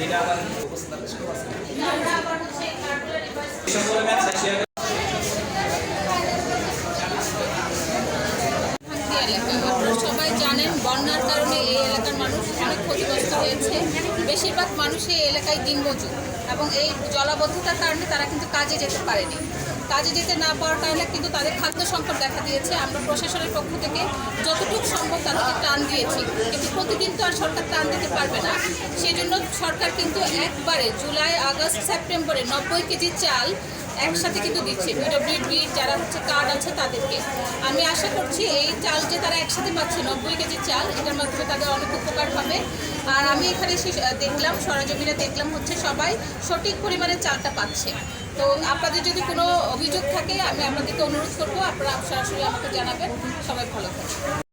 যেটা সবাই জানেন, বন্যার কারণে এই এলাকার মানুষ অনেক ক্ষতিগ্রস্ত হয়েছে। বেশিরভাগ মানুষ এই এলাকায় দিনমজুর এবং এই জলাবদ্ধতার কারণে তারা কিন্তু কাজে যেতে পারেনি। কাজে যেতে না পাওয়ার কারণে কিন্তু তাদের খাদ্য সংকট দেখা দিয়েছে। আমরা প্রশাসনের পক্ষ থেকে যতটুকু সম্ভব তাদেরকে ত্রাণ দিয়েছি। কিন্তু প্রতিদিন তো আর সরকার ত্রাণ দিতে পারবে না। সেই জন্য সরকার কিন্তু একবারে জুলাই, আগস্ট, সেপ্টেম্বরে নব্বই কেজি চাল একসাথে কিন্তু দিচ্ছে। পিডব্লিউডি যারা হচ্ছে কার্ড আছে তাদেরকে। আমি আশা করছি এই চাল যে তারা একসাথে পাচ্ছে, নব্বই কেজি চাল, এটার মাধ্যমে তাদের অনেক আর আমি এখানে দেখলাম, সরজমিনে দেখলাম হচ্ছে সবাই সঠিক পরিমাণে চালটা পাচ্ছে। তো আপনাদের যদি কোনো অভিযোগ থাকে, আমি আপনাদেরকে অনুরোধ করব, আপনারা সরাসরি আমাকে জানাবেন, সবাই ভালো থাকবেন।